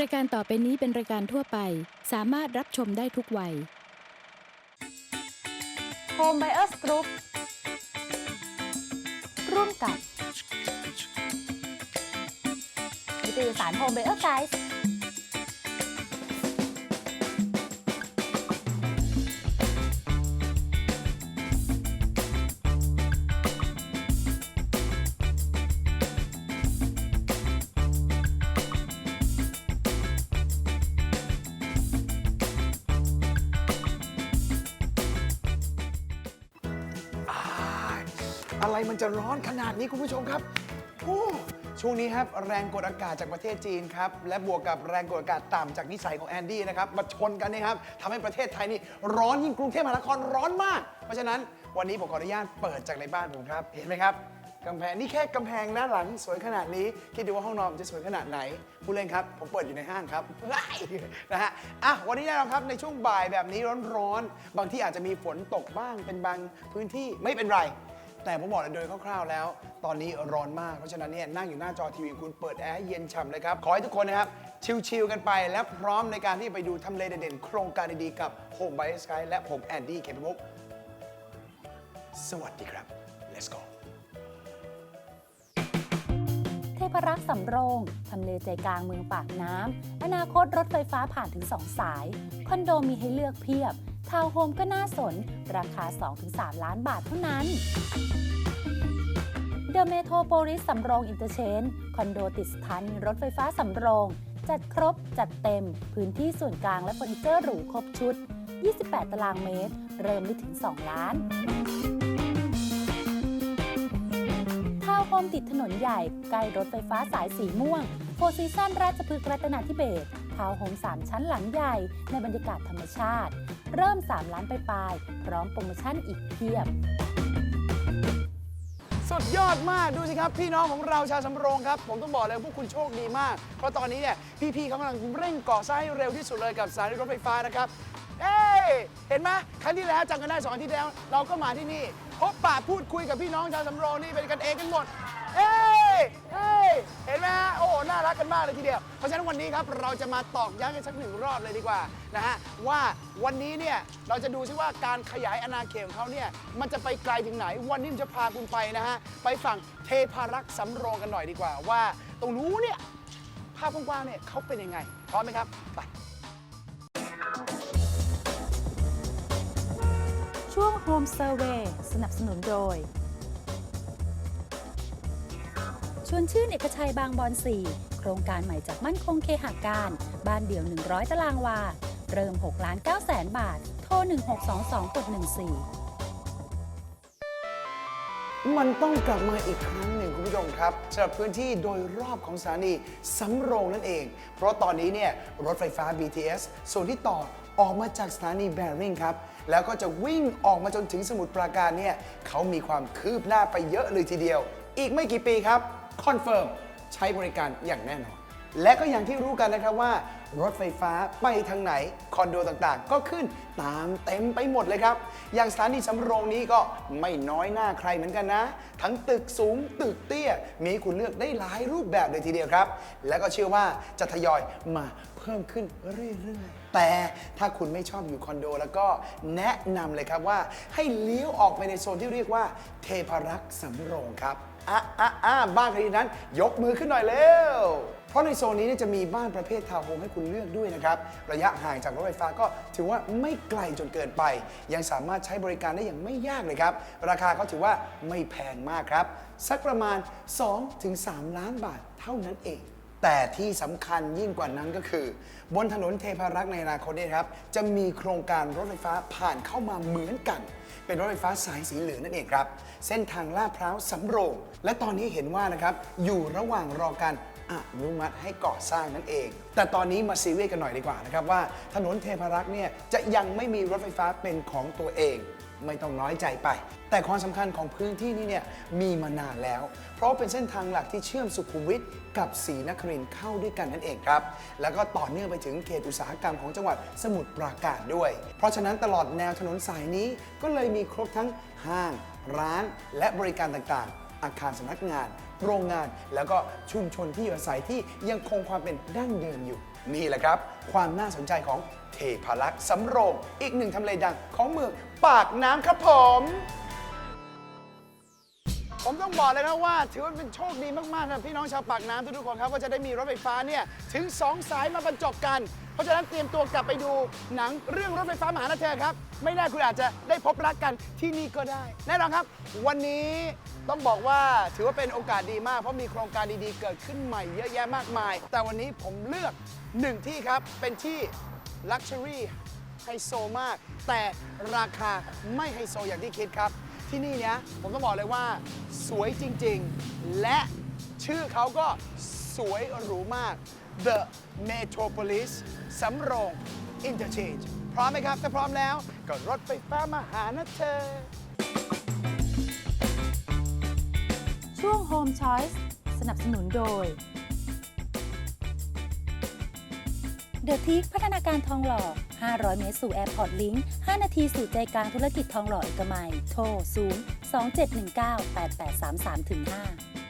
รายการต่อไปนี้เป็นรายการทั่วไป สามารถรับชมได้ทุกวัย Home Buyers Group ร่วมกับนิตยสาร Home Buyer Guide ร้อนขนาดนี้คุณผู้ชมครับโอ้ช่วงนี้ครับแรงกดอากาศจากประเทศจีนครับ และบวกกับแรงกดอากาศต่ำจากนิสัยของแอนดี้นะครับ มาชนกันนยครับทำให้ประเทศไทยนี่ร้อนยิ่งกรุงเทพมหานครร้อนมาก เพราะฉะนั้นวันนี้ผมขออนุญาตเปิดจากในบ้านผมครับ เห็นไหมครับกำแพงนี่แค่กำแพงด้านหลังสวยขนาดนี้ คิดดูว่าห้องนอนจะสวยขนาดไหน ผู้เล่นครับ ผมเปิดอยู่ในห้างครับนะฮะอะวันนี้แน่นอนครับในช่วงบ่ายแบบนี้ร้อนๆบางที่อาจจะมีฝนตกบ้างเป็นบางพื้นที่ไม่เป็นไร แต่ผมบอกเลยโดยคร่าวๆแล้ว ตอนนี้ร้อนมาก เพราะฉะนั้นเนี่ยนั่งอยู่หน้าจอทีวีคุณเปิดแอร์ให้เย็นฉ่ำเลยครับ ขอให้ทุกคนนะครับ ชิลๆกันไป และพร้อมในการที่ไปดูทำเลเด่นๆโครงการดีๆกับ Home by Sky และผมแอนดี้เคปมุกสวัสดีครับ let's go เทพรักษ์สำโรง ทำเลใจกลางเมืองปากน้ำ อนาคตรถไฟฟ้าผ่านถึง 2 สาย คอนโดมีให้เลือกเพียบ ทาวน์โฮมก็น่าสน ราคา 2-3 ล้านบาทเท่านั้นเดอะเมโทรโพลิสสำโรงอินเตอร์เชนคอนโดติดสถานีรถไฟฟ้าสำโรง จัดครบจัดเต็ม พื้นที่ส่วนกลางและเฟอร์นิเจอร์หรูครบชุด 28 ตารางเมตร เริ่มไม่ถึง 2 ล้านทาวน์โฮมติดถนนใหญ่ใกล้รถไฟฟ้าสายสีม่วงโฟซีซันราชพฤกษ์รัตนาธิเบศทาวน์โฮม3 ชั้นหลังใหญ่ในบรรยากาศธรรมชาติ เริ่ม 3 ล้านไปปลายพร้อมโปรโมชั่นอีกเพียบ สุดยอดมากดูสิครับ พี่น้องของเราชาวสำโรงครับ ผมต้องบอกเลยพวกคุณโชคดีมาก เพราะตอนนี้เนี่ยพี่ๆเขากำลังเร่งก่อสร้างให้เร็วที่สุดเลยกับสถานีรถไฟฟ้านะครับ เอ้ยเห็นไหมครั้งที่แล้วจำกันได้สองอาทิตย์แล้ว เราก็มาที่นี่พบปะพูดคุยกับพี่น้องชาวสำโรงนี่เป็นกันเองกันหมด เอ้ยเอ้ย เห็นไหมฮะโอ้โหน่ารักกันมากเลยทีเดียว เพราะฉะนั้นวันนี้ครับเราจะมาตอกย้ำกันสักหนึ่งรอบเลยดีกว่านะฮะว่าวันนี้เนี่ยเราจะดูซิว่าการขยายอาณาเขตของเขาเนี่ยมันจะไปไกลถึงไหน วันนี้ผมจะพาคุณไปนะฮะไปฝั่งเทพารักษ์สำโรงกันหน่อยดีกว่า ว่าตรงนู้นเนี่ยภาพกว้างๆเนี่ยเขาเป็นยังไงพร้อมไหมครับไป ช่วง Home Survey สนับสนุนโดย วนชื่นเอกชัยบางบอน4โครงการใหม่จากมั่นคงเคหาการ บ้านเดี่ยว 100 ตารางวา เริ่ม6ล้าน9แสนบาท โทร 1622กด14มันต้องกลับมาอีกครั้งหนึ่งคุณผู้ชมครับสำหรับพื้นที่โดยรอบของสถานีสำโรงนั่นเอง เพราะตอนนี้เนี่ยรถไฟฟ้า BTS ส่วนที่ต่อออกมาจากสถานีแบริ่งครับ แล้วก็จะวิ่งออกมาจนถึงสมุทรปราการเนี่ยเขามีความคืบหน้าไปเยอะเลยทีเดียว อีกไม่กี่ปีครับ คอนเฟิร์มใช้บริการอย่างแน่นอน และก็อย่างที่รู้กันนะครับว่า รถไฟฟ้าไปทางไหน คอนโดต่างๆ ก็ขึ้นตามเต็มไปหมดเลยครับ อย่างสถานีสำโรงนี้ก็ไม่น้อยหน้าใครเหมือนกันนะ ทั้งตึกสูงตึกเตี้ย มีให้คุณเลือกได้หลายรูปแบบเลยทีเดียวครับ และก็เชื่อว่าจะทยอยมาเพิ่มขึ้นเรื่อยๆ แต่ถ้าคุณไม่ชอบอยู่คอนโด แล้วก็แนะนำเลยครับว่าให้เลี้ยวออกไปในโซนที่เรียกว่า เทพารักษ์สำโรงครับ อะอะอะบ้านใครนั้น ยกมือขึ้นหน่อยเร็ว เพราะในโซนนี้เนี่ยจะมีบ้านประเภททาวน์โฮมให้คุณเลือกด้วยนะครับ ระยะห่างจากรถไฟฟ้าก็ถือว่าไม่ไกลจนเกินไป ยังสามารถใช้บริการได้อย่างไม่ยากเลยครับ ราคาก็ถือว่าไม่แพงมากครับ สักประมาณ 2-3 ล้านบาทเท่านั้นเอง แต่ที่สำคัญยิ่งกว่านั้นก็คือ บนถนนเทพารักษ์ในอนาคตเนี่ยครับ จะมีโครงการรถไฟฟ้าผ่านเข้ามาเหมือนกัน เป็นรถไฟฟ้าสายสีเหลืองนั่นเองครับ เส้นทางลาดพร้าวสำโรง และตอนนี้เห็นว่านะครับอยู่ระหว่างรอการอนุมัติให้ก่อสร้างนั่นเอง แต่ตอนนี้มาซีเรียสกันหน่อยดีกว่านะครับว่าถนนเทพารักษ์เนี่ยจะยังไม่มีรถไฟฟ้าเป็นของตัวเอง ไม่ต้องน้อยใจไป แต่ความสำคัญของพื้นที่นี้เนี่ยมีมานานแล้ว เพราะเป็นเส้นทางหลักที่เชื่อมสุขุมวิทกับศรีนครินทร์เข้าด้วยกันนั่นเองครับ แล้วก็ต่อเนื่องไปถึงเขตอุตสาหกรรมของจังหวัดสมุทรปราการด้วย เพราะฉะนั้นตลอดแนวถนนสายนี้ก็เลยมีครบทั้งห้าง ร้าน และบริการต่างๆ อาคารสำนักงาน โรงงาน แล้วก็ชุมชนที่อยู่อาศัยที่ยังคงความเป็นดั้งเดิมอยู่ นี่แหละครับ ความน่าสนใจของเทพารักษ์สำโรง อีกหนึ่งทำเลดังของเมืองปากน้ำครับผม ผมต้องบอกเลยนะว่า ถือว่าเป็นโชคดีมากๆนะพี่น้องชาวปากน้ำทุกๆคนครับว่าจะได้มีรถไฟฟ้าเนี่ยถึง 2 สายมาบรรจบกัน เพราะฉะนั้นเตรียมตัวกลับไปดูหนังเรื่องรถไฟฟ้ามหานครครับ ไม่แน่คุณอาจจะได้พบรักกันที่นี่ก็ได้ แน่นอนครับ วันนี้ต้องบอกว่าถือว่าเป็นโอกาสดีมาก เพราะมีโครงการดีๆ เกิดขึ้นใหม่เยอะแยะมากมาย แต่วันนี้ผมเลือกหนึ่งที่ครับ เป็นที่ Luxury ไฮโซมาก แต่ราคาไม่ไฮโซอย่างที่คิดครับ ที่นี่เนี่ยผมต้องบอกเลยว่า สวยจริงๆ และชื่อเขาก็สวยหรูมาก The Metropolis สำโรง Interchange พร้อมไหมครับ ถ้าพร้อมแล้ว ก็รถไฟฟ้ามาหานะเธอ ช่วง Home Choice สนับสนุนโดย The t ท a พัฒนาการทองหล่อ 500 เมตรสู่ Airport Link 5นาทีสู่ใจกลางธุรกิจทองหล่อเอกมัย โทร 0 2719 8833 5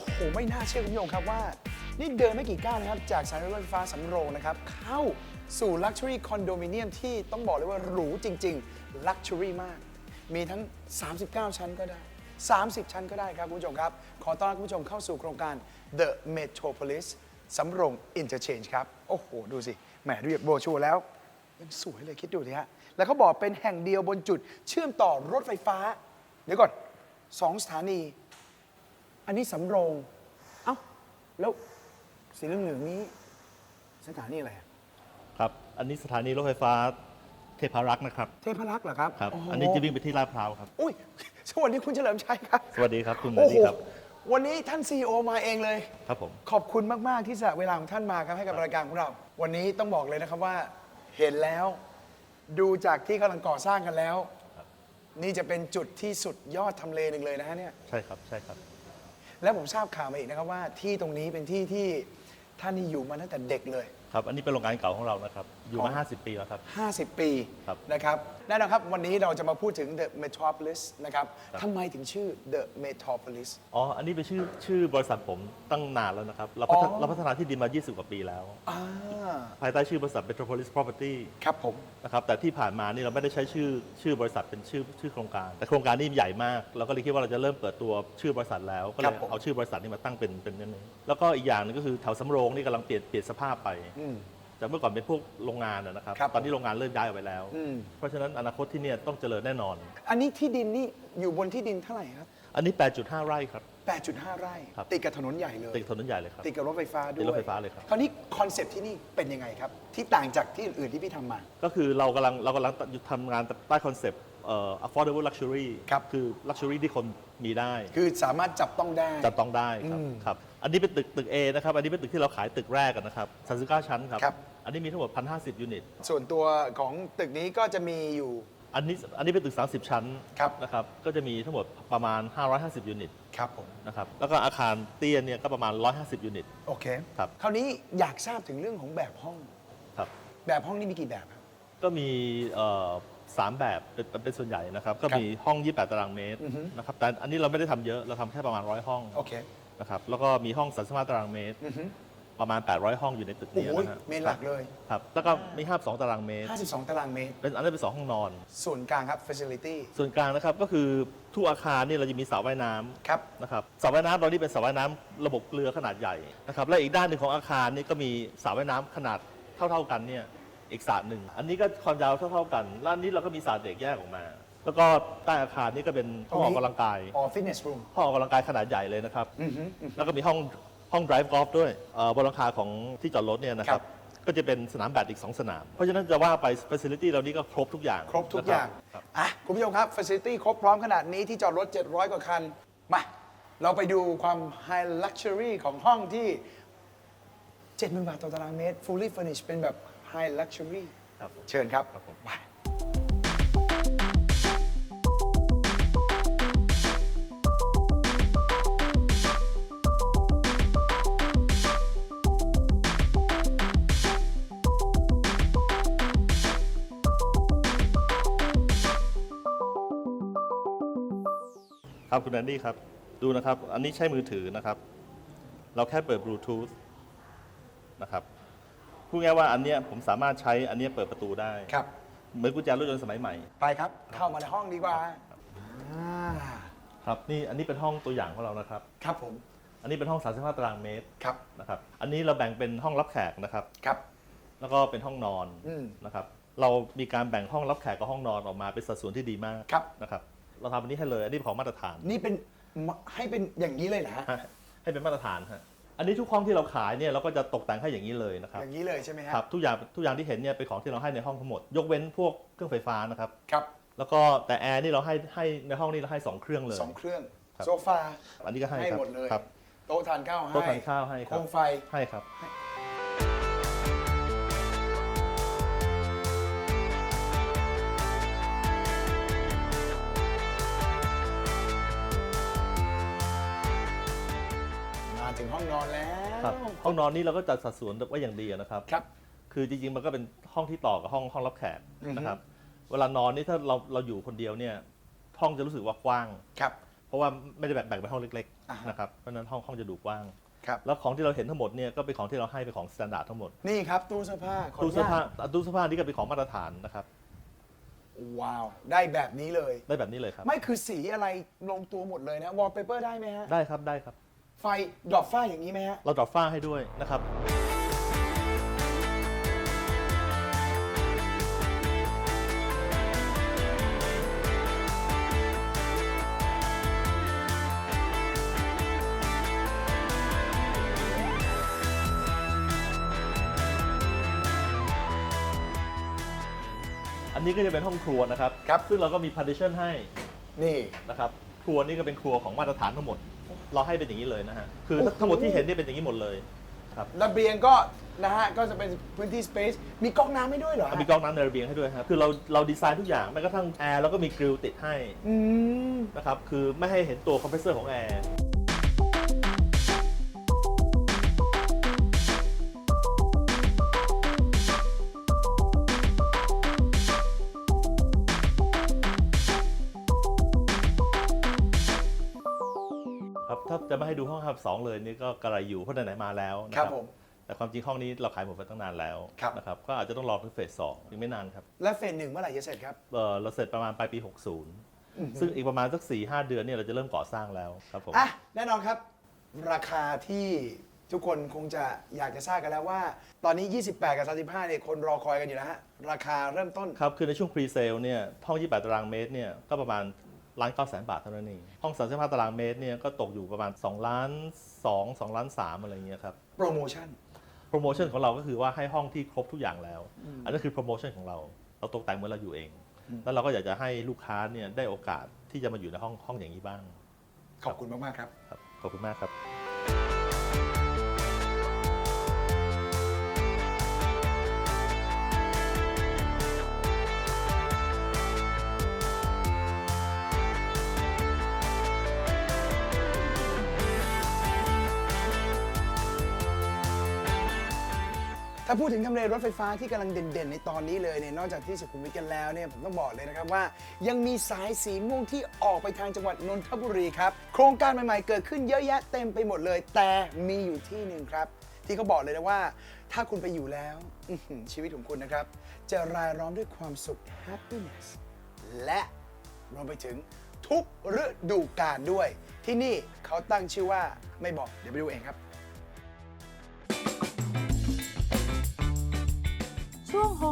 อ้โห ไม่น่าเชื่อคุณผู้ชมครับว่า นี่เดินไม่กี่ก้าวนะครับ จากสถายรถไฟฟ้าสำโรงนะครับ เข้าสู่ Luxury Condominium ที่ต้องบอกเลยว่าหรูจริง ๆ Luxury มาก มีทั้ง 39 ชั้นก็ได้ 30 ชั้นก็ได้ครับ คุณผู้ชมครับ ขอต้อนรับคุณผู้ชมเข้าสู่โครงการ The Metropolis สำโรง Interchange ครับ โอ้โห ดูสิ แหมดูจากโบชัวแล้ว ยังสวยเลยคิดดูสิฮะ แล้วเขาบอกเป็นแห่งเดียวบนจุดเชื่อมต่อรถไฟฟ้า เดี๋ยวก่อนสองสถานี อันนี้สำโรง เอ้า แล้วสีเหลืองๆนี้ สถานีอะไรอะครับ อันนี้สถานีรถไฟฟ้าเทพารักษ์นะครับเทพรักษ์เหรอครับครับโโหอันนี้จะวิ่งไปที่ลาดพร้าวครับ อุ้ย สวัสดีคุณเฉลิมชัยครับสวัสดีครับคุณโอ้มาโหดีครับวันนี้ท่านซีอมาเองเลย ครับผม ขอบคุณมาก ๆ ที่สละเวลาของท่านมาครับให้กับรายการของเรา วันนี้ต้องบอกเลยนะครับว่าเห็นแล้ว ดูจากที่กำลังก่อสร้างกันแล้ว นี่จะเป็นจุดที่สุดยอดทำเลหนึ่งเลยนะฮะเนี่ย ใช่ครับ ใช่ครับ แล้วผมทราบข่าวมาอีกนะครับว่าที่ตรงนี้เป็นที่ที่ท่านนี่อยู่มาตั้งแต่เด็กเลย ครับ อันนี้เป็นโรงงานเก่าของเรานะครับ อยู่อ๋มาอ50 ปีแล้วครับ 50 ปีครับนะครับแน่นอนครับ วันนี้เราจะมาพูดถึง The Metropolis นะครับครับ ทำไมถึงชื่อ The Metropolis อ๋อ อันนี้เป็นชื่อชื่อบริษัทผมตั้งนานแล้วนะครับ เราพัฒอ๋อเราพัฒนาที่ดินมา 20 กว่าปีแล้ว อ่าภายใต้ชื่อบริษัท Metropolis Property ครับผม นะครับ แต่ที่ผ่านมานี่เราไม่ได้ใช้ชื่อชื่อบริษัทเป็นชื่อชื่อโครงการ แต่โครงการนี้ใหญ่มาก เราก็เลยคิดว่าเราจะเริ่มเปิดตัวชื่อบริษัทแล้ว ก็เลครัยบผม เอาชื่อบริษัทนี้มาตั้งเป็นเป็นนั่นเองแล้วก็อีกอย่างหนึงก็คือแถวสำโรงนี่กำลังเปลี่ยนเปลี่ยนสภาพไป อืม จากเมื่อก่อนเป็นพวกโรงงานนะนะครับ ครับ ตอนนี้โรงงานเริ่มย้ายออกไปแล้ว อืมเพราะฉะนั้นอนาคตที่เนี่ยต้องเจริญแน่นอน อันนี้ที่ดินนี่อยู่บนที่ดินเท่าไหร่ครับ อันนี้ 8.5 ไร่ครับ 8.5 ไร่ ครับ ติดกับถนนใหญ่เลย ติดถนนใหญ่เลยครับ ติดกับรถไฟฟ้าด้วยติดรถไฟฟ้าเลยครับ คราวนี้คอนเซปต์ที่นี่เป็นยังไงครับ ที่ต่างจากที่อื่นๆที่พี่ทำมา ก็คือเรากำลังเรากำลังทำงานใต้คอนเซปต์ เอ่อ affordable luxury ครับ คือ luxury ที่คนมีได้ คือสามารถจับต้องได้จับต้องได้ครับอืมครับ อันนี้เป็นตึกตึก A นะครับ อันนี้เป็นตึกที่เราขายตึกแรกกันนะครับ39ชั้นครับ ครับ อันนี้มีทั้งหมด1,050ยูนิต ส่วนตัวของตึกนี้ก็จะมีอยู่ อันนี้อันนี้เป็นตึก 30 ชั้นครับ นะครับ ก็จะมีทั้งหมดประมาณ 550 ยูนิตครับผม นะครับ แล้วก็อาคารเตี้ยเนี่ยก็ประมาณ 150 ยูนิต โอเคครับ คราวนี้อยากทราบถึงเรื่องของแบบห้อง ครับ แบบห้องนี่มีกี่แบบครับ ก็มีเอ่อ สามแบบเป็นเป็นส่วนใหญ่นะครับ ก็มีห้อง 28 ตารางเมตรอือฮึ นะครับแต่อันนี้เราไม่ได้ทำเยอะเราทำแค่ประมาณ100ห้องโอเคนะครับแล้วก็มีห้อง35ตารางเมตร อือฮึประมาณ 800 ห้องอยู่ในตึกโอ้นี้โหนะฮะเมนหลักเลย ครับแล้วก็มี52ตารางเมตร 52 ตารางเมตร เป็นอันนี้นเป็นสองห้องนอน ส่วนกลางครับ facility ส่วนกลางนะครับก็คือทุกอาคารเนี่ยเราจะมีสระว่ายน้ำ ครับ นะครับสระว่ายน้ำตอนนี้เป็นสระว่ายน้ำระบบเกลือขนาดใหญ่นะครับและอีกด้านหนึ่งของอาคารนี่ก็มีสระว่ายน้ำขนาดเท่า ๆกันเนี่ย อีกสระหนึ่ง อันนี้ก็ความยาวเท่าๆกันแล้วอันนี้เราก็มีสระเด็กแยกออกมา แล้วก็ใต้อาคารนี่ก็เป็นห้องออกกำลังกาย อ๋อ fitness room ห้องออกกำลังกายขนาดใหญ่เลยนะครับอือฮึอือฮึแล้วก็มีห้องห้อง drive golf ด้วยเอ่อบนหลังคาของที่จอดรถเนี่ยนะคครัรับ บ ก็จะเป็นสนามแบดอีก 2 สนาม เพราะฉะนั้นจะว่าไป facility เรานี่ก็ครบทุกอย่างครบทุกอย่าง นะครับอะ คุณผู้ชมครับ facility ครบพร้อมขนาดนี้ที่จอดรถ 700 กว่าคัน มา เราไปดูความ high luxury ของห้องที่ 70,000 บาทต่อตารางเมตร fully furnished เป็นแบบ high luxury ครับผม เชิญครับครับผม ไปครับคุณแอนดี้ครับ ดูนะครับ อันนี้ใช้มือถือนะครับ เราแค่เปิดบลูทูธนะครับ พูดง่ายๆว่าอันเนี้ยผมสามารถใช้อันเนี้ยเปิดประตูได้ ครับ เหมือนกุญแจรถยนต์สมัยใหม่ ไปครับ เข้ามาในห้องดีกว่าอ่าครับ นี่อันนี้เป็นห้องตัวอย่างของเรานะครับ ครับผม อันนี้เป็นห้อง 35 ตารางเมตรครับ นะครับ อันนี้เราแบ่งเป็นห้องรับแขกนะครับ ครับ แล้วก็เป็นห้องนอนอืมนะครับ เรามีการแบ่งห้องรับแขกกับห้องนอนออกมาเป็นสัดส่วนที่ดีมากครับ นะครับ เราทำอันนี้ให้เลย อันนี้เป็นของมาตรฐานนี่เป็นให้เป็นอย่างนี้เลยนะฮะ ฮะให้เป็นมาตรฐานฮะ อันนี้ทุกห้องที่เราขายเนี่ยเราก็จะตกแต่งให้อย่างนี้เลยนะครับอย่างนี้เลยใช่ไหมฮะครับทุกอย่างทุกอย่างที่เห็นเนี่ยเป็นของที่เราให้ในห้องทั้งหมด ยกเว้นพวกเครื่องไฟฟ้านะครับ ครับแล้วก็แต่แอร์นี่เราให้ให้ในห้องนี้เราให้สองเครื่องเลย สองเครื่องครับ โซฟาอันนี้ก็ให้ให้ครับหมดเลยครับโต๊ะทานข้าวให้โต๊ะทานข้าวให้คโครับมไฟ ให้ครับ ครับห้องนอนนี่เราก็จัดสัดส่วนไว้อย่างดีนะครับ ครับ คือจริงๆมันก็เป็นห้องที่ต่อกับห้องห้องรับแขกอือฮึนะครับ เวลานอนนี่ถ้าเราเราอยู่คนเดียวเนี่ยห้องจะรู้สึกว่ากว้าง ครับ เพราะว่าไม่ได้แบ่งแบ่งเป็นห้องเล็กอ่าฮะๆนะครับ เพราะฉะนั้นห้องห้องจะดูกว้าง ครับ แล้วของที่เราเห็นทั้งหมดเนี่ยก็เป็นของที่เราให้เป็นของสแตนดาร์ดทั้งหมด นี่ครับตู้เสื้อผ้าขออตู้นุเสื้อญาผ้าตตู้เสื้อผ้านี่ก็เป็นของมาตรฐานนะครับ ว้าว ได้แบบนี้เลย ได้แบบนี้เลยครับ ไม่คือสีอะไรลงตัวหมดเลยนะ วอลเปเปอร์ได้ไหมฮะ ได้ครับได้ครับ ไฟดรอปฝ้าอย่างนี้ไหมฮะ เราดรอปฝ้าให้ด้วยนะครับ อันนี้ก็จะเป็นห้องครัวนะครับ ครับ ซึ่งเราก็มี partition ให้นี่ นะครับ ครัวนี่ก็เป็นครัวของมาตรฐานทั้งหมด เราให้เป็นอย่างนี้เลยนะฮะคือโอ้โหทั้งหมดที่เห็นนี่เป็นอย่างนี้หมดเลยครับระเบียงก็นะฮะก็จะเป็นพื้นที่สเปซมีก๊อกน้ำให้ด้วยเหรอฮะมีกล้องน้ำในระเบียงให้ด้วยครับคือเราเราดีไซน์ทุกอย่างแม้กระทั่งแอร์เราก็มีกริลติดให้อืม นะครับคือไม่ให้เห็นตัวคอมเพรสเซอร์ของแอร์ ครับถ้าจะไม่ให้ดูห้องครับสองเลยนี่ก็กระไรอยู่เพราะไหนๆมาแล้วนะคครัรับบผม แต่ความจริงห้องนี้เราขายหมดไปตั้งนานแล้วครับ นะครับก็อาจจะต้องรอถึงเฟสสองยังไม่นานครับและเฟสหนึ่งเมื่อไหร่จะเสร็จครับ เอ่อเราเสร็จประมาณปลายปี 60 ซึ่งอีกประมาณสัก4 5 เดือนเนี่ยเราจะเริ่มก่อสร้างแล้วครับผม อะแน่นอนครับ ราคาที่ทุกคนคงจะอยากจะทราบกันแล้วว่า ตอนนี้ 28 กับ 35เนี่ยคนรอคอยกันอยู่นะฮะ ราคาเริ่มต้น ครับ คือในช่วงพรีเซลเนี่ยห้อง 28 ตารางเมตรเนี่ย ก็ประมาณ ล้านเก้าแสนบาทเท่านั้นเอง ห้อง 35 ตารางเมตรเนี่ยก็ตกอยู่ประมาณ2ล้าน2 2ล้าน3อะไรเงี้ยครับ โปรโมชั่น โปรโมชั่นของเราก็คือว่าให้ห้องที่ครบทุกอย่างแล้ว อันนั้นคือโปรโมชั่นของเรา เราตกแต่งเหมือนเราอยู่เองแล้วเราก็อยากจะให้ลูกค้าเนี่ยได้โอกาสที่จะมาอยู่ในห้องห้องอย่างนี้บ้าง ขอบคุณมาก ๆ ครับ ครับขอบคุณมากครับ ถ้าพูดถึงทำเลรถไฟฟ้าที่กำลังเด่นๆ ในตอนนี้เลยเนี่ยนอกจากที่สุขุมวิทกันแล้วเนี่ยผมต้องบอกเลยนะครับว่า ยังมีสายสีม่วงที่ออกไปทางจังหวัดนนทบุรีครับ โครงการใหม่ๆ เกิดขึ้นเยอะแยะเต็มไปหมดเลย แต่มีอยู่ที่หนึ่งครับ ที่เขาบอกเลยนะว่า ถ้าคุณไปอยู่แล้วอื้อหือชีวิตของคุณนะครับ จะรายล้อมด้วยความสุข happiness และรวมไปถึงทุกฤดูกาลด้วย ที่นี่เขาตั้งชื่อว่าไม่บอกเดี๋ยวไปดูเองครับ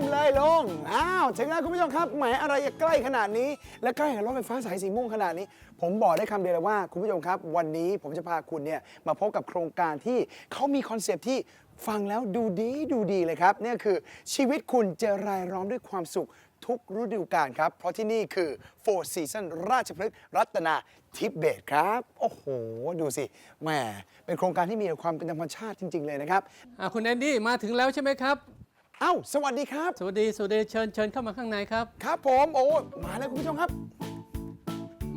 มเลยลุงอ้าวถึงแล้วคุณผู้ชมครับแหมอะไรจะใกล้ขนาดนี้ และใกล้กับรถไฟฟ้าสายสีม่วงขนาดนี้ ผมบอกได้คำเดียวเลยว่าคุณผู้ชมครับ วันนี้ผมจะพาคุณเนี่ยมาพบกับโครงการที่เขามีคอนเซปต์ที่ฟังแล้วดูดีดูดีเลยครับเนี่ยคือชีวิตคุณจะรายล้อมด้วยความสุขทุกฤดูกาลครับ เพราะที่นี่คือ Four Season ราชพฤกษ์รัตนาทิเบตครับ โอ้โห ดูสิแหมเป็นโครงการที่มีความเป็นธรรมชาติจริง ๆ เลยนะครับ อะคุณแอนดี้มาถึงแล้วใช่ไหมครับ เอ้า สวัสดีครับ สวัสดีสวัสดีเชิญเชิญเข้ามาข้างในครับ ครับผม โอ้ มาแล้วคุณผู้ชมครับ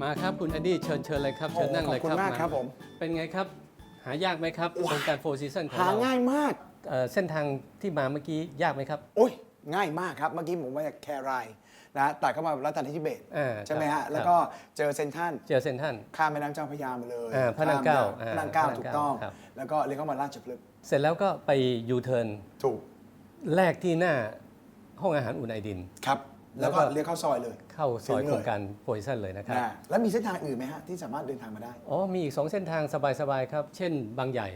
มาครับคุณแอนดี้เชิญเชิญเลยครับเชิญนั่งเลยครับขอบคุณมากครับผม เป็นไงครับ หายากไหมครับโครงการโฟร์ซีซันของหาเราง่ายมาก เอ่อเส้นทางที่มาเมื่อกี้ยากไหมครับ โอ้ย ง่ายมากครับ เมื่อกี้ผมมาจากแครายนะตัดเข้ามารัตนาธิเบศรอ่าใช่ไหมครัฮะ บ แล้วก็เจอเซนทรันเจอเซนทรัน ข้ามแม่น้ำเจ้าพระยามาเลยอ่าพระนางเก้าข้มพระนางเก้าอ่าถูกต้อง ครับ แล้วก็เลี้ยวเข้ามาราชพฤกษ์เสร็จแล้วก็ไปยูเทิร์นถูก แรกที่หน้าห้องอาหารอุ่นไอดิน ครับ แล้วก็แล้วก็ เลี้ยวเข้าซอยเลย เข้าซอยถึงเลย โครงการโฟร์ซีซันเลยนะครับ นะแล้วมีเส้นทางอื่นไหมฮะที่สามารถเดินทางมาได้ อ๋อมีอีกสองเส้นทางสบายๆครับ เช่นบางใหญ่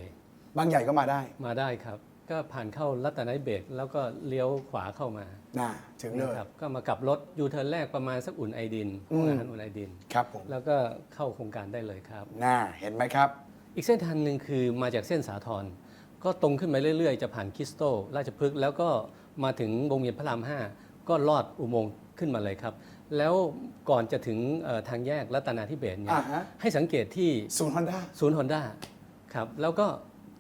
บางใหญ่ก็มาได้มาได้ครับ ก็ผ่านเข้ารัตนเบศรแล้วก็เลี้ยวขวาเข้ามาน่าถึงเลย นะครับก็มากลับรถยูเทิร์นแรกประมาณสักอุ่นไอดินห้องอาหารอุ่นไอดิน ครับผมแล้วก็เข้าโครงการได้เลยครับน่าเห็นไหมครับ อีกเส้นทางหนึ่งคือมาจากเส้นสาทร ก็ตรงขึ้นมาเรื่อยๆ จะผ่านคริสโตราชพฤกษ์แล้วก็มาถึงวงเวียนพระราม 5 ก็ลอดอุโมงค์ขึ้นมาเลยครับ แล้วก่อนจะถึงเอ่อทางแยกรัตนาธิเบศรเนี่ยอ่าฮะ ให้สังเกตที่ศูนย์ฮอนด้า ศูนย์ฮอนด้าครับแล้วก็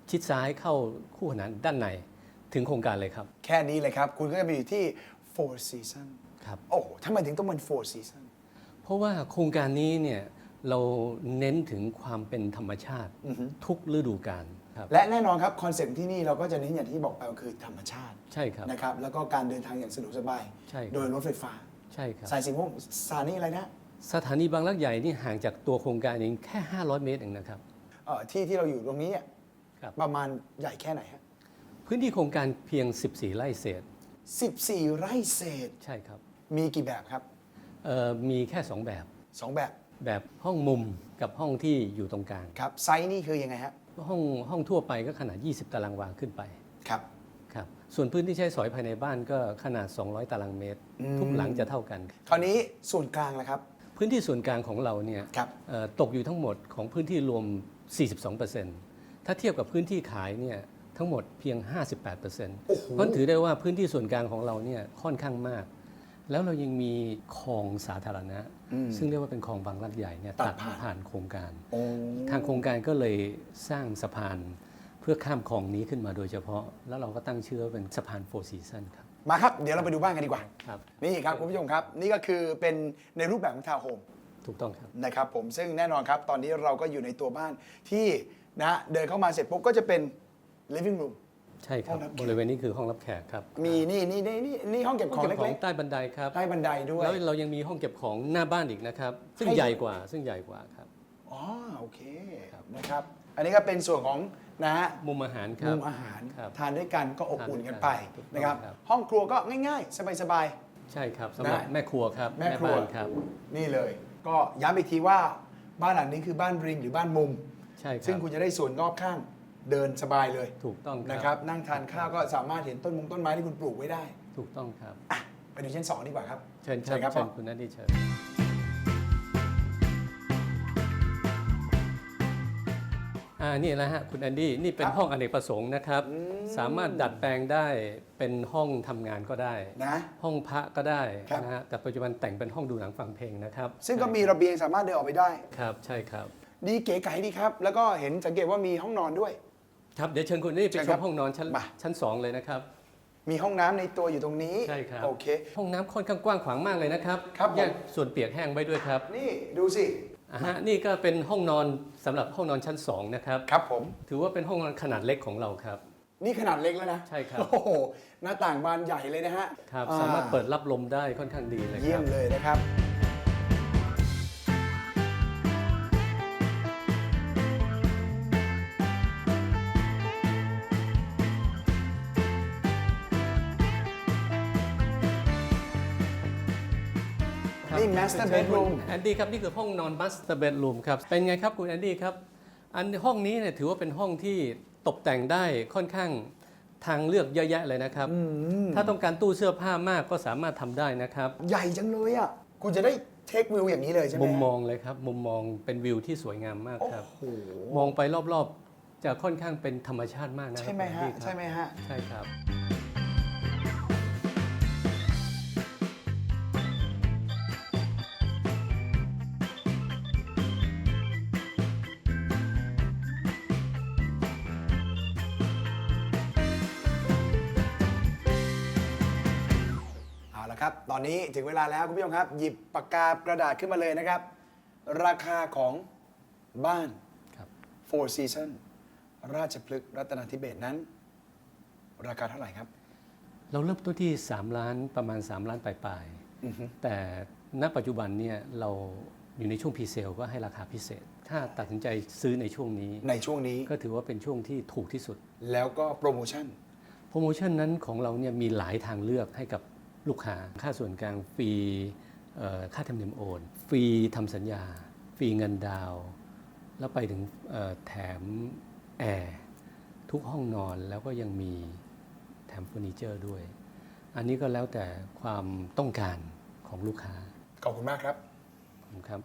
ชิดซ้ายเข้าคู่ขนานด้านในถึงโครงการเลยครับแค่นี้เลยครับ คุณก็จะไปอยู่ที่ Four Season ครับ โอ้ทำไมถึงต้องเป็น Four Season เพราะว่าโครงการนี้เนี่ย เราเน้นถึงความเป็นธรรมชาติอือฮึ ทุกฤดูกาลครับและแน่นอนครับคอนเซ็ปต์ที่นี่เราก็จะเน้นอย่างที่บอกไปก็คือธรรมชาติใช่ครับ นะครับแล้วก็การเดินทางอย่างสะดวกสบาย ใช่ครับ โดยรถไฟฟ้า ใช่ครับ สายสีม่วงสถานีอะไรนะสถานีบางรักใหญ่นี่ห่างจากตัวโครงการเองแค่ 500 เมตรเองนะครับ เอ่อที่ที่เราอยู่ตรงนี้เนี่ยครับ ประมาณใหญ่แค่ไหนฮะพื้นที่โครงการเพียง 14 ไร่เศษ 14 ไร่เศษ ใช่ครับมีกี่แบบครับ เอ่อมีแค่ 2 แบบ 2 แบบ แบบห้องมุมกับห้องที่อยู่ตรงกลาง ครับไซส์นี่คือยังไงฮะห้องห้องทั่วไปก็ขนาด 20 ตารางวาขึ้นไปครับครับส่วนพื้นที่ใช้สอยภายในบ้านก็ขนาด 200 ตารางเมตรอืมทุกหลังจะเท่ากัน คราวนี้ส่วนกลางนะครับ พื้นที่ส่วนกลางของเราเนี่ยครับเอ่อตกอยู่ทั้งหมดของพื้นที่รวม 42%ถ้าเทียบกับพื้นที่ขายเนี่ยทั้งหมดเพียง 58%โอ้โหเพราะถือได้ว่าพื้นที่ส่วนกลางของเราเนี่ยค่อนข้างมาก แล้วเรายังมีคลองสาธารณะ อืม ซึ่งเรียกว่าเป็นคลองบางรักใหญ่เนี่ยตัตัดดผ่าน ผ่านโครงการ โอ้ทางโครงการก็เลยสร้างสะพานเพื่อข้ามคลองนี้ขึ้นมาโดยเฉพาะ แล้วเราก็ตั้งชื่อว่าเป็นสะพานโฟร์ซีซันครับมาครับ เดี๋ยวเราไปดูบ้านกันดีกว่า ครับ นี่ครับคุณผู้ชมครับ นี่ก็คือเป็นในรูปแบบของทาวน์โฮม ถูกต้องครับ นะครับผมซึ่งแน่นอนครับ ตอนนี้เราก็อยู่ในตัวบ้านที่นะเดินเข้ามาเสร็จปุ๊บก็จะเป็น living room ใช่คห้รัอบงรับแขกบริเวณนี้คือห้องรับแขกครับมีนี่นี่นี่นี่นี่ห้องเก็บของห้องเก็บของเล็กใต้บันไดครับ ๆใต้บันไดด้วย แล้วเรายังมีห้องเก็บของหน้าบ้านอีกนะครับ ซึ่งให้ ใหญ่กว่า ซึ่งใหญ่กว่าครับ อ๋อโอเคนะครับ อันนี้ก็เป็นส่วนของนะฮะมุมอาหารครับ มุมอาหารครับทานด้วยกันก็อบอุ่นกันไปถูกต้องนะครับ ครับ ห้องครัวก็ง่ายๆ สบาย ใช่ครับสำหรับได้แม่ครัวครับแม่ครัว บ้านครับ ๆ นี่เลย ก็ย้ำอีกทีว่าบ้านหลังนี้คือบ้านริมหรือบ้านมุม ใช่คซึ่รังบคุณจะได้ส่วนรอบข้าง เดินสบายเลยถูกต้องนะคครัรับ บ นั่งทานข้าวก็สามารถเห็นต้นมงต้นไม้ที่คุณปลูกไว้ได้ถูกต้องครับ อะไปดูชั้นสองดีกว่าครับ เชิญคเชิรับญครับ เชิญพ่อคุณนัทดีเชิญ อ่า นี่แหละฮะ คุณแอนดี้ นี่เป็นห้องอเนกประสงค์นะครับ สามารถดัดแปลงได้เป็นห้องทำงานก็ได้ นะ ห้องพระก็ได้ครับ นะฮะ แต่ปัจจุบันแต่งเป็นห้องดูหนังฟังเพลงนะครับซึ่งก็มีระเบียงสามารถเดินออกไปได้ ครับ ใช่ครับ ดีเก๋ไก๋ดีครับ แล้วก็เห็นสังเกตว่ามีห้องนอนด้วย ครับเดี๋ยวเชิญคุณนี่ไปเชิญชครัมบห้องนอนชั้นมา ชั้นสองเลยนะครับ มีห้องน้ำในตัวอยู่ตรงนี้ใช่ครับ โอเค ห้องน้ำค่อนข้างกว้างขวางมากเลยนะครับครับผม แยกส่วนเปียกแห้งไว้ด้วยครับนี่ดูสิอ่าฮะนี่ก็เป็นห้องนอนสำหรับห้องนอนชั้น2นะครับ ครับผม ถือว่าเป็นห้องนอนขนาดเล็กของเราครับ นี่ขนาดเล็กแล้วนะใช่ครับ โอ้โหหน้าต่างบานใหญ่เลยนะฮะครับ อ่สามารถเปิดรับลมได้ค่อนข้างดีเลยคเยี่ยรัมบเลยนะครับ ครับนี่ master bedroom แอนดี้ครับนี่คือห้องนอน master bedroom ครับ เป็นไงครับคุณแอนดี้ครับ อันห้องนี้เนี่ยถือว่าเป็นห้องที่ตกแต่งได้ค่อนข้างทางเลือกเยอะแยะเลยนะครับ ถ้าต้องการตู้เสื้อผ้ามากก็สามารถทำได้นะครับ ใหญ่จังเลยอะ คุณจะได้เทควิวอย่างนี้เลยใช่ไหมมุมมองเลยครับ มุมมองเป็นวิวที่สวยงามมากโอ้ครับโห มองไปรอบๆ จะค่อนข้างเป็นธรรมชาติมากนะครัใช่ไหมฮะพี่ครับใช่ไหมฮะ ใช่ครับ ละครับ ตอนนี้ถึงเวลาแล้วคุณผู้ชมครับ หยิบปากกากระดาษขึ้นมาเลยนะครับ ราคาของบ้าน ครับ Four Season ราชพฤกษ์รัตนทิเบศนั้น ราคาเท่าไหร่ครับ เราเริ่มต้นที่ 3 ล้านประมาณ 3 ล้านปลายๆแต่ณปัจจุบันเนี่ยเราอยู่ในช่วงพรีเซลก็ให้ราคาพิเศษ ถ้าตัดสินใจซื้อในช่วงนี้ ในช่วงนี้ก็ถือว่าเป็นช่วงที่ถูกที่สุด แล้วก็โปรโมชั่น โปรโมชั่นนั้นของเราเนี่ยมีหลายทางเลือกให้กับ ลูกค้าค่าส่วนกลางฟรีเอ่อค่าธรรมเนียมโอน ฟรีทำสัญญา ฟรีเงินดาวน์แล้วไปถึงเอ่อแถมแอร์ทุกห้องนอนแล้วก็ยังมีแถมเฟอร์นิเจอร์ด้วย อันนี้ก็แล้วแต่ความต้องการของลูกค้า ขอบคุณมากครับครับ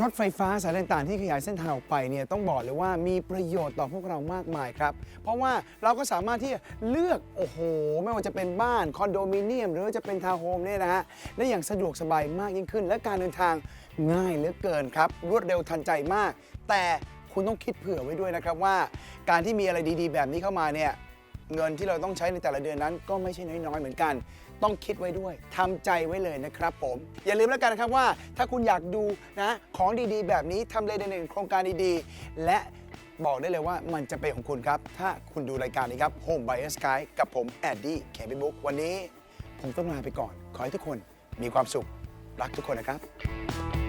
รถไฟฟ้าสายต่างๆ ที่ขยายเส้นทางออกไปเนี่ยต้องบอกเลยว่ามีประโยชน์ต่อพวกเรามากมายครับ เพราะว่าเราก็สามารถที่จะเลือกโอ้โห ไม่ว่าจะเป็นบ้านคอนโดมิเนียม หรือว่าจะเป็นทาวน์โฮมเนี่ยนะฮะได้อย่างสะดวกสบายมากยิ่งขึ้น และการเดินทางง่ายเหลือเกินครับ รวดเร็วทันใจมาก แต่คุณต้องคิดเผื่อไว้ด้วยนะครับว่า การที่มีอะไรดีๆ แบบนี้เข้ามาเนี่ยเงินที่เราต้องใช้ในแต่ละเดือนนั้นก็ไม่ใช่น้อยๆเหมือนกัน ต้องคิดไว้ด้วยทำใจไว้เลยนะครับผม อย่าลืมแล้วกันนะครับว่า ถ้าคุณอยากดูนะของดีๆ แบบนี้ทำเลเด่นๆโครงการดีๆ และบอกได้เลยว่ามันจะเป็นของคุณครับ ถ้าคุณดูรายการนี้ครับ Home by Sky กับผมแอดดี้เคบิบุ๊กวันนี้ ผมต้องลาไปก่อน ขอให้ทุกคนมีความสุข รักทุกคนนะครับ